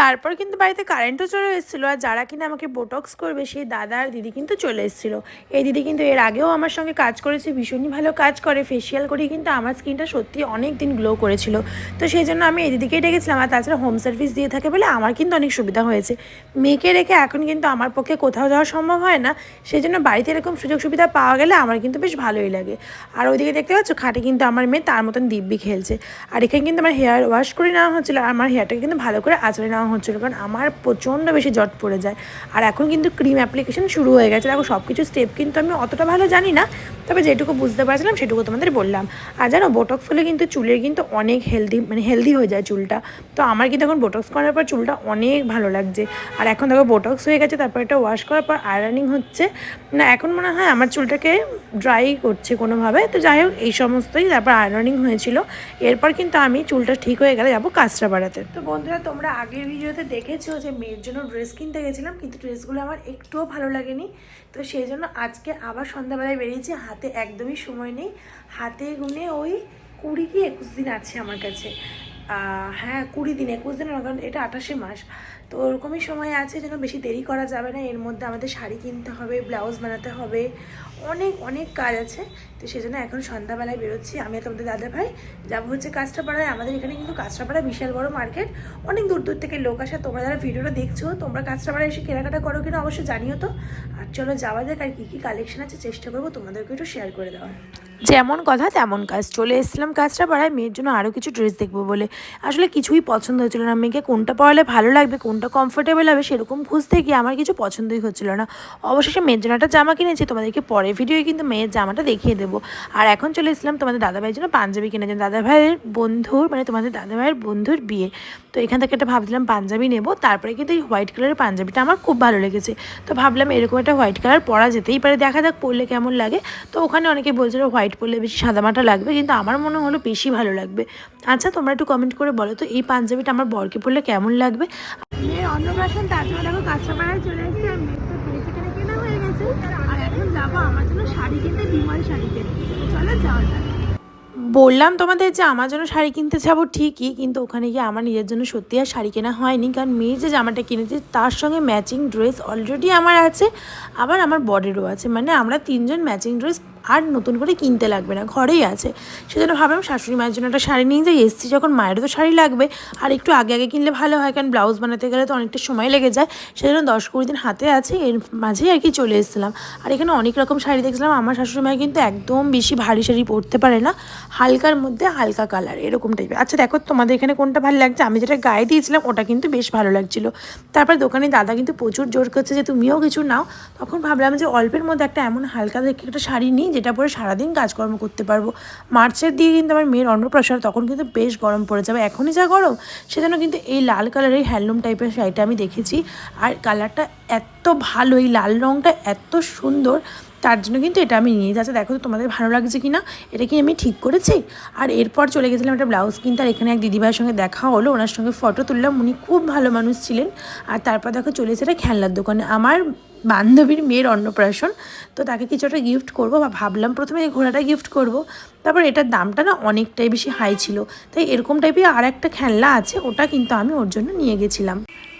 তারপর কিন্তু বাড়িতে কারেন্টও চলে এসেছিল আর যারা কিনা আমাকে বোটক্স করবে সেই দাদা আর দিদি কিন্তু চলে এসেছিল। এই দিদি কিন্তু এর আগেও আমার সঙ্গে কাজ করেছে, ভীষণই ভালো কাজ করে ফেসিয়াল করি কিন্তু আমার স্কিনটা সত্যি অনেক দিন গ্লো করেছিল। তো সেই জন্য আমি এই দিদিকেই ডেকেছিলাম আর তাছাড়া হোম সার্ভিস দিয়ে থাকে বলে আমার কিন্তু অনেক সুবিধা হয়েছে। মেয়েকে রেখে এখন কিন্তু আমার পক্ষে কোথাও যাওয়া সম্ভব হয় না, সেই জন্য বাড়িতে এরকম সুযোগ সুবিধা পাওয়া গেলে আমার কিন্তু বেশ ভালোই লাগে। আর ওইদিকে দেখতে পাচ্ছ খাটে কিন্তু আমার মেয়ে তার মতন দিব্যি খেলছে। আর এখানে কিন্তু আমার হেয়ার ওয়াশ করে নেওয়া হচ্ছিল, আর আমার হেয়ারটাকে কিন্তু ভালো করে আঁচড়ে নেওয়া হচ্ছিল, কারণ আমার প্রচণ্ড বেশি জট পড়ে যায়। আর এখন কিন্তু ক্রিম অ্যাপ্লিকেশন শুরু হয়ে গেছে। দেখো সব কিছু স্টেপ কিন্তু আমি অতটা ভালো জানি না, তবে যেটুকু বুঝতে পারছিলাম সেটুকু তোমাদের বললাম। আর জানো বোটক্স হলে কিন্তু চুলের কিন্তু অনেক হেলদি মানে হেলদি হয়ে যায় চুলটা। তো আমার কিন্তু এখন বোটক্স করার পর চুলটা অনেক ভালো লাগছে। আর এখন দেখো বোটক্স হয়ে গেছে, তারপর এটা ওয়াশ করার পর আয়রনিং হচ্ছে। না, এখন মনে হয় আমার চুলটাকে ড্রাই করছে কোনোভাবে। তো যাই হোক, এই সমস্তই তারপর আয়রনিং হয়েছিল। এরপর কিন্তু আমি চুলটা ঠিক হয়ে গেলে যাব কাঁচরা বাড়াতে তো বন্ধুরা, তোমরা আগের ভিডিওতে দেখেছ যে মেয়ের জন্য ড্রেস কিনতে গেছিলাম, কিন্তু ড্রেসগুলো আমার একটুও ভালো লাগেনি। তো সেই জন্য আজকে আবার সন্ধ্যাবেলায় বেরিয়েছি, হাতে একদমই সময় নেই। হাতে গুনে ওই কুড়ি কি একুশ দিন আছে আমার কাছে। হ্যাঁ কুড়ি দিন, একুশ দিন কারণ এটা আঠাশে মাস। তো ওরকমই সময় আছে, যেন বেশি দেরি করা যাবে না। এর মধ্যে আমাদের শাড়ি কিনতে হবে, ব্লাউজ বানাতে হবে, অনেক অনেক কাজ আছে। তো সেজন্য এখন সন্ধ্যাবেলায় বেরোচ্ছি। আমি তোমাদের দাদা ভাই যাব হচ্ছে কাঁচরাপাড়ায়। আমাদের এখানে কিন্তু কাঁচরাপাড়া বিশাল বড় মার্কেট। অনেক দূর দূর থেকে লোক আসে। তোমরা যারা ভিডিওটা দেখছ, তোমরা কাঁচরাপাড়ায় এসে কেনাকাটা করো কিনা অবশ্যই জানিও তো। আর চলো, যাওয়া যাক, আর কী কী কালেকশন আছে, চেষ্টা করব তোমাদেরকে একটু শেয়ার করে দেওয়ার। যেমন কথা, তেমন কাজ। চলে এসেছিলাম কাজটা পাড়ায় মেয়ের জন্য আরও কিছু ড্রেস দেখব বলে। আসলে কিছুই পছন্দ হচ্ছিল না। মেয়েকে কোনটা পরালে ভালো লাগবে, কোনটা কমফোর্টেবল হবে সেরকম খুঁজতে গিয়ে আমার কিছু পছন্দই হচ্ছিল না। অবশেষে মেয়ের জন্য একটা জামা কিনেছি, তোমাদেরকে পরে ভিডিওয়ে কিন্তু মেয়ের জামাটা দেখিয়ে দেবো। আর এখন চলে এসেছিলাম তোমাদের দাদাভাইয়ের জন্য পাঞ্জাবি কিনেছি দাদাভাইয়ের বন্ধুর মানে তোমাদের দাদাভাইয়ের বন্ধুর বিয়ে। তো এখান থেকে একটা ভাবছিলাম পাঞ্জাবি নেব। তারপরে কিন্তু এই হোয়াইট কালারের পাঞ্জাবিটা আমার খুব ভালো লেগেছে। তো ভাবলাম এরকম একটা হোয়াইট কালার পরা যেতেই পারে। দেখা যাক পরলে কেমন লাগে। তো ওখানে অনেকে বলছিল হোয়াইট পরলে বেশি সাদামাটা লাগবে, কিন্তু আমার মনে হলো বেশি ভালো লাগবে। আচ্ছা তোমরা একটু কমেন্ট করে বলো তো এই পাঞ্জাবিটা আমার বরকে পরলে কেমন লাগবে? অন্নপ্রাশন তার জন্য দেখো চলে এসেছে। আর মেয়ের তো ড্রেস কেনা হয়ে গেছে। আর এখন যাব আমার জন্য শাড়ি কিনতে বিমল শাড়িতে চলো যাওয়া যাক। বললাম তোমাদের যে আমার জন্য শাড়ি কিনতে যাব ঠিকই কিন্তু ওখানে গিয়ে আমার নিজের জন্য সত্যি আর শাড়ি কেনা হয়নি। কারণ মেয়ের যে জামাটা কিনেছে তার সঙ্গে ম্যাচিং ড্রেস অলরেডি আমার আছে আবার আমার বডিরও আছে। মানে আমরা তিনজন ম্যাচিং ড্রেস আর নতুন করে কিনতে লাগবে না, ঘরেই আছে। সেজন্য ভাবলাম শাশুড়ি মায়ের জন্য একটা শাড়ি নিয়ে যাই। এসছি যখন মায়েরও তো শাড়ি লাগবে। আর একটু আগে আগে কিনলে ভালো হয়, কারণ ব্লাউজ বানাতে গেলে তো অনেকটা সময় লেগে যায়। সেজন্য দশ কুড়ি দিন হাতে আছে, এর মাঝেই আর কি চলে এসেছিলাম। আর এখানে অনেক রকম শাড়ি দেখছিলাম। আমার শাশুড়ি মায়ের কিন্তু একদম বেশি ভারী শাড়ি পরতে পারে না। হালকার মধ্যে হালকা কালার, এরকম টাইপের আচ্ছা দেখো তোমাদের এখানে কোনটা ভালো লাগছে? আমি যেটা গায়ে দিয়েছিলাম, ওটা কিন্তু বেশ ভালো লাগছিল। তারপর দোকানে দাদা কিন্তু প্রচুর জোর করছে যে, তুমিও কিছু নাও। তখন ভাবলাম যে, অল্পের মধ্যে একটা এমন হালকা দেখে একটা শাড়ি নিই যেটা পরে সারাদিন কাজকর্ম করতে পারব। মার্চের দিকে কিন্তু আমার মেয়ের অন্নপ্রাশন, তখন কিন্তু বেশ গরম পড়ে যাবে। এখনই যা গরম, সেজন্য কিন্তু এই লাল কালারের হ্যান্ডলুম টাইপের শাড়িটা আমি দেখেছি। আর কালারটা এত ভালো, এই লাল রঙটা এত সুন্দর, তার জন্য কিন্তু এটা আমি নিয়ে যাচ্ছি। দেখো তো তোমাদের ভালো লাগছে কি না এটা কি আমি ঠিক করেছি? আর এরপর চলে গেছিলাম একটা ব্লাউজ কিনতে, আর এখানে এক দিদিভাইয়ের সঙ্গে দেখা হলো। ওনার সঙ্গে ফটো তুললাম। উনি খুব ভালো মানুষ ছিলেন। আর তারপর দেখো চলে একটা খেলনার দোকানে। আমার বান্ধবীর মেয়ের অন্নপ্রাশন, তো তাকে কিছু একটা গিফট করব বা ভাবলাম প্রথমে এই ঘোড়াটা গিফট করব। তারপর এটার দামটা না অনেকটাই বেশি হাই ছিল। তাই এরকম টাইপের আর একটা খেলনা আছে, ওটা কিন্তু আমি ওর জন্য নিয়ে গেছিলাম।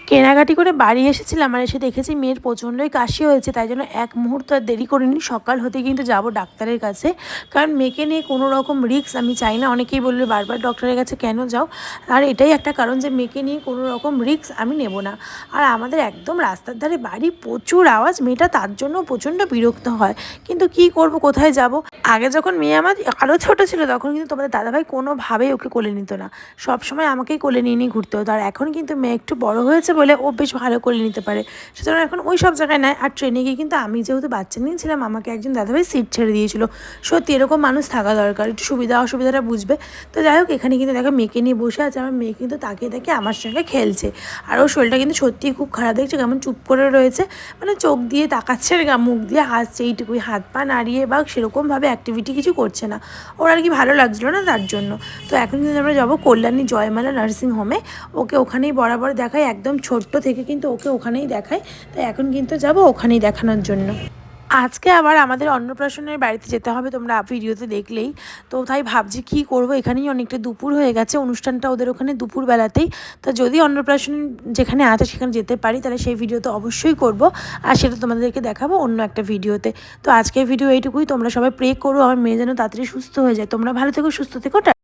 কেনাকাটি করে বাড়ি এসেছিলাম আর এসে দেখেছি মেয়ের প্রচণ্ডই কাশি হয়েছে, তাই জন্য এক মুহূর্ত আর দেরি করিনি। সকাল হতে কিন্তু যাব ডাক্তারের কাছে। কারণ মেয়েকে নিয়ে কোনো রকম রিস্ক আমি চাই না। অনেকেই বলবে, বারবার ডক্টরের কাছে কেন যাও? আর এটাই একটা কারণ যে, মেয়েকে নিয়ে কোনো রকম রিক্স আমি নেব না। আর আমাদের একদম রাস্তার ধারে বাড়ি প্রচুর আওয়াজ, মেয়েটা তার জন্য প্রচণ্ড বিরক্ত হয়। কিন্তু কি করব, কোথায় যাব? আগে যখন মেয়ে আমার আরও ছোটো ছিল, তখন কিন্তু তোমাদের দাদাভাই কোনোভাবেই ওকে কোলে নিত না। সব সময় আমাকেই কোলে নিয়ে নিয়ে ঘুরতে হতো। আর এখন কিন্তু মেয়ে একটু বড় হয়েছে বলে ও বেশ ভালো করে নিতে পারে। সুতরাং এখন ওই সব জায়গায় নেয়। আর ট্রেনে গিয়ে কিন্তু আমি যেহেতু বাচ্চা নিয়েছিলাম, আমাকে একজন দাদাভাই সিট ছেড়ে দিয়েছিল। সত্যি এরকম মানুষ থাকা দরকার। একটু সুবিধা অসুবিধাটা বুঝবে। তো যাই হোক, এখানে কিন্তু দেখো মেয়েকে নিয়ে বসে আছে। আমার মেয়ে কিন্তু তাকিয়ে দেখে আমার সঙ্গে খেলছে। আর ওর শরীরটা কিন্তু সত্যিই খুব খারাপ। দেখছে কেমন চুপ করে রয়েছে। মানে চোখ দিয়ে তাকাচ্ছে আর মুখ দিয়ে হাসছে। এইটুকুই হাত পা নাড়িয়ে বা সেরকমভাবে অ্যাক্টিভিটি কিছু করছে না। ওর আর কি ভালো লাগছিল না তার জন্য। তো এখন কিন্তু আমরা যাব কল্যাণী জয়মালা নার্সিং হোমে ওকে ওখানেই বরাবর দেখাই। একদম ছোট্ট থেকে কিন্তু ওকে ওখানেই দেখায়। তাই এখন কিন্তু যাব ওখানেই দেখানোর জন্য। আজকে আবার আমাদের অন্নপ্রাশনের বাড়িতে যেতে হবে তোমরা ভিডিওতে দেখলেই। তো তাই ভাবছি কি করব? এখানেই অনেকটা দুপুর হয়ে গেছে। অনুষ্ঠানটা ওদের ওখানে দুপুর বেলাতেই তো যদি অন্নপ্রাশন যেখানে আছে সেখানে যেতে পারি, তাহলে সেই ভিডিও তো অবশ্যই করব। আর সেটা তোমাদেরকে দেখাবো অন্য একটা ভিডিওতে। তো আজকের ভিডিও এইটুকুই। তোমরা সবাই প্রে করো। আমার মেয়ে যেন তাড়াতাড়ি সুস্থ হয়ে যায়। তোমরা ভালো থেকো, সুস্থ থেকো।